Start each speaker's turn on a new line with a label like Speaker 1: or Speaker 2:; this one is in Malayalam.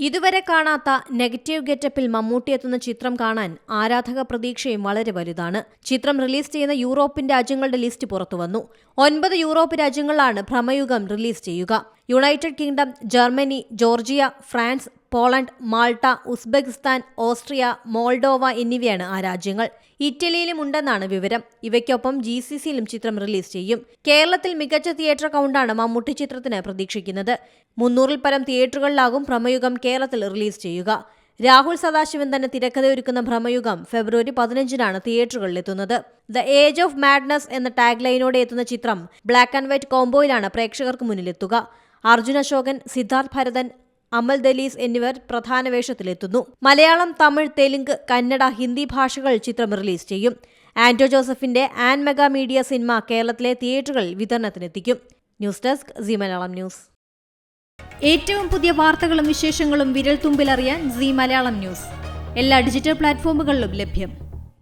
Speaker 1: ഇതുവരെ കാണാത്ത നെഗറ്റീവ് ഗെറ്റപ്പിൽ മമ്മൂട്ടി എത്തുന്ന ചിത്രം കാണാൻ ആരാധക പ്രതീക്ഷയും വളരെ വലുതാണ്. ചിത്രം റിലീസ് ചെയ്യുന്ന യൂറോപ്യൻ രാജ്യങ്ങളുടെ ലിസ്റ്റ് പുറത്തുവന്നു. ഒൻപത് യൂറോപ്പ് രാജ്യങ്ങളിലാണ് ഭ്രമയുഗം റിലീസ് ചെയ്യുക. United Kingdom Germany Georgia France Poland Malta Uzbekistan Austria Moldova എന്നിവയാണ് ആ രാജ്യങ്ങൾ. ഇറ്റലിയിലും ഉണ്ടെന്നാണ് വിവരം. ഇവയ്ക്കൊപ്പം ജി സി സിയിലും ചിത്രം റിലീസ് ചെയ്യും. കേരളത്തിൽ മികച്ച തിയേറ്റർ കൗണ്ടാണ് മമ്മൂട്ടി ചിത്രത്തിന് പ്രതീക്ഷിക്കുന്നത്. മുന്നൂറിൽ പരം തിയേറ്ററുകളിലാകും ഭ്രമയുഗം കേരളത്തിൽ റിലീസ് ചെയ്യുക. രാഹുൽ സദാശിവൻ തന്നെ തിരക്കഥയൊരുക്കുന്ന ഭ്രമയുഗം ഫെബ്രുവരി പതിനഞ്ചിനാണ് തിയേറ്ററുകളിലെത്തുന്നത്. ദ ഏജ് ഓഫ് മാഡ്നസ് എന്ന ടാഗ് ലൈനോടെ എത്തുന്ന ചിത്രം ബ്ലാക്ക് ആൻഡ് വൈറ്റ് കോംബോയിലാണ് പ്രേക്ഷകർക്ക് മുന്നിലെത്തുക. അർജുൻ അശോകൻ സിദ്ധാർത്ഥ് ഭരതൻ അമൽ ദലീസ് എന്നിവർ പ്രധാന വേഷത്തിലെത്തുന്നു. മലയാളം തമിഴ് തെലുങ്ക് കന്നഡ ഹിന്ദി ഭാഷകൾ ചിത്രം റിലീസ് ചെയ്യും. ആന്റോ ജോസഫിന്റെ ആൻ മെഗാ മീഡിയ സിനിമ കേരളത്തിലെ തിയേറ്ററുകളിൽ വിതരണത്തിനെത്തിക്കും. News desk Zee Malayalam News. ഏറ്റവും പുതിയ വാർത്തകളും വിശേഷങ്ങളും വിരൽ തുമ്പിലറിയാൻ സി മലയാളം ന്യൂസ്. എല്ലാ ഡിജിറ്റൽ പ്ലാറ്റ്ഫോമുകളിലും ലഭ്യം.